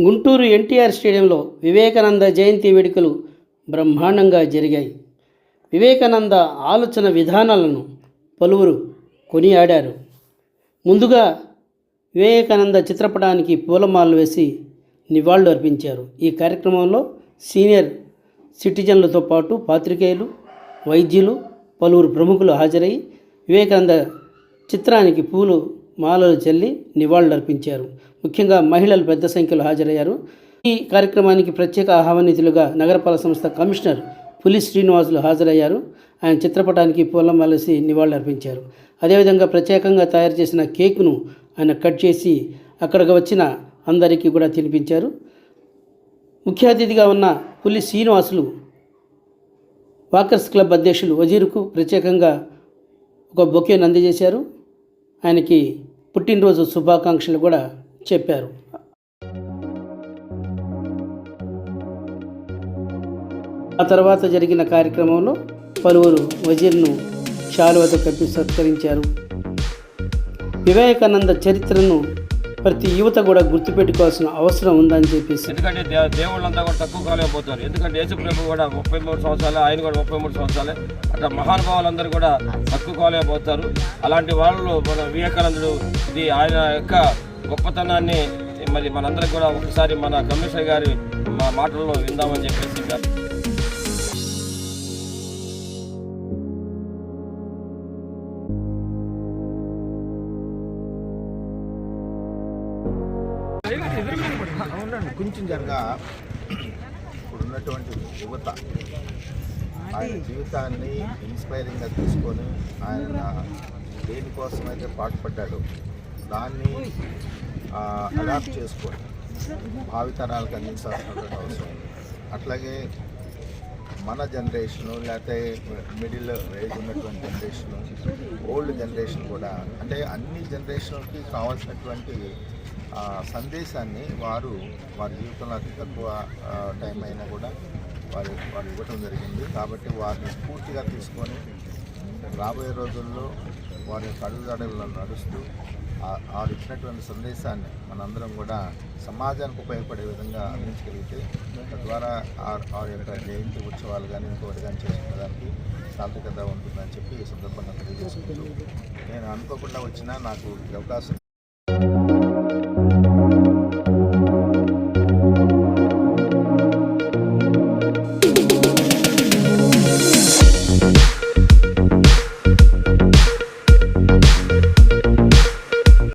గుంటూరు ఎన్టీఆర్ స్టేడియంలో వివేకానంద జయంతి వేడుకలు బ్రహ్మాండంగా జరిగాయి. వివేకానంద ఆలోచన విధానాలను పలువురు కొనియాడారు. ముందుగా వివేకానంద చిత్రపటానికి పూలమాలలు వేసి నివాళులు అర్పించారు. ఈ కార్యక్రమంలో సీనియర్ సిటిజన్లతో పాటు పాత్రికేయులు వైద్యులు పలువురు ప్రముఖులు హాజరై వివేకానంద చిత్రానికి పూలు మాలలు చల్లి నివాళులర్పించారు. ముఖ్యంగా మహిళలు పెద్ద సంఖ్యలో హాజరయ్యారు. ఈ కార్యక్రమానికి ప్రత్యేక ఆహ్వానితులుగా నగరపాలక సంస్థ కమిషనర్ పులి శ్రీనివాసులు హాజరయ్యారు. ఆయన చిత్రపటానికి పూలమాలేసి నివాళులర్పించారు. అదేవిధంగా ప్రత్యేకంగా తయారు చేసిన కేకును ఆయన కట్ చేసి అక్కడికి వచ్చిన అందరికీ కూడా తినిపించారు. ముఖ్య అతిథిగా ఉన్న పులి శ్రీనివాసులు వాకర్స్ క్లబ్ అధ్యక్షులు వజీరుకు ప్రత్యేకంగా ఒక బొకేను అందజేశారు. ఆయనకి పుట్టినరోజు శుభాకాంక్షలు కూడా చెప్పారు. ఆ తర్వాత జరిగిన కార్యక్రమంలో పలువురు వజీర్ను శాలువతో కప్పి సత్కరించారు. వివేకానంద చరిత్రను ప్రతి యువత కూడా గుర్తుపెట్టుకోవాల్సిన అవసరం ఉందని చెప్పేసి. ఎందుకంటే దే- దేవుళ్ళంతా కూడా తక్కువ కాలేకపోతున్నారు పోతారు ఎందుకంటే యేసు ప్రభు కూడా ముప్పై మూడు సంవత్సరాలు ఆయన కూడా ముప్పై మూడు సంవత్సరాలే. అట్లా మహానుభావులందరూ కూడా తక్కువ కాలేకపోతారు అలాంటి వాళ్ళు మన వివేకానందుడు ఇది ఆయన యొక్క గొప్పతనాన్ని మరి మనందరికి కూడా ఒకసారి మన కమిషనర్ గారి మా మాటల్లో విందామని చెప్పేసి కొంచెంగా ఇప్పుడున్నటువంటి యువత ఆయన జీవితాన్ని ఇన్స్పైరింగ్గా తీసుకొని ఆయన దేనికోసమైతే పాటుపడ్డాడో దాన్ని అడాప్ట్ చేసుకొని భావితరాలకు అందించాల్సినటువంటి అవసరం. అట్లాగే మన జనరేషను లేకపోతే మిడిల్ ఏజ్ ఉన్నటువంటి జనరేషను ఓల్డ్ జనరేషన్ కూడా అంటే అన్ని జనరేషన్కి కావాల్సినటువంటి సందేశాన్ని వారు వారి జీవితంలో అతి తక్కువ టైం అయినా కూడా వారు వారు ఇవ్వటం జరిగింది. కాబట్టి వారిని పూర్తిగా తీసుకొని రాబోయే రోజుల్లో వారి యొక్క అడుగుజాడల్లో నడుస్తూ వారు ఇచ్చినటువంటి సందేశాన్ని మనందరం కూడా సమాజానికి ఉపయోగపడే విధంగా అందించగలిగితే తద్వారా వారి యొక్క జయంతి ఉత్సవాలు కానీ ఇంకోటి కానీ చేసుకునేదానికి సార్థకత ఉంటుందని చెప్పి ఈ సందర్భంగా తెలియజేసుకుంటూ నేను అనుకోకుండా వచ్చినా నాకు అవకాశం